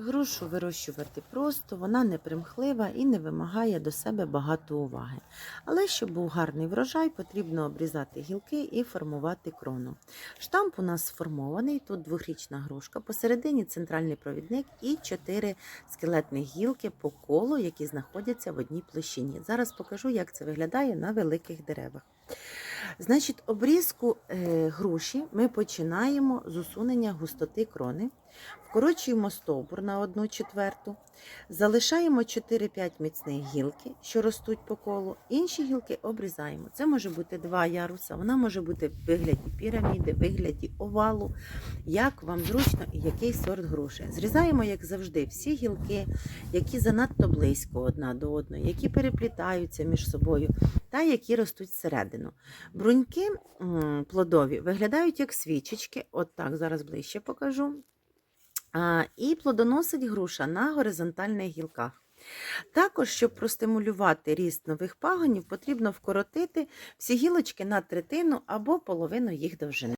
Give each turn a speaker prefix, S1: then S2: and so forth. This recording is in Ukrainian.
S1: Грушу вирощувати просто, вона не примхлива і не вимагає до себе багато уваги. Але щоб був гарний врожай, потрібно обрізати гілки і формувати крону. Штамп у нас сформований, тут двохрічна грушка, посередині центральний провідник і чотири скелетних гілки по колу, які знаходяться в одній площині. Зараз покажу, як це виглядає на великих деревах. Значить, обрізку е, груші ми починаємо з усунення густоти крони. Вкорочуємо стовбур на 1 четверту, залишаємо 4-5 міцних гілки, що ростуть по колу. Інші гілки обрізаємо. Це може бути два яруса, вона може бути в вигляді піраміди, в вигляді овалу, як вам зручно і який сорт груші. Зрізаємо, як завжди, всі гілки, які занадто близько одна до одної, які переплітаються між собою, та які ростуть всередину. Бруньки плодові виглядають як свічечки. От так, зараз ближче покажу. І плодоносить груша на горизонтальних гілках. Також, щоб простимулювати ріст нових пагонів, потрібно вкоротити всі гілочки на третину або половину їх довжини.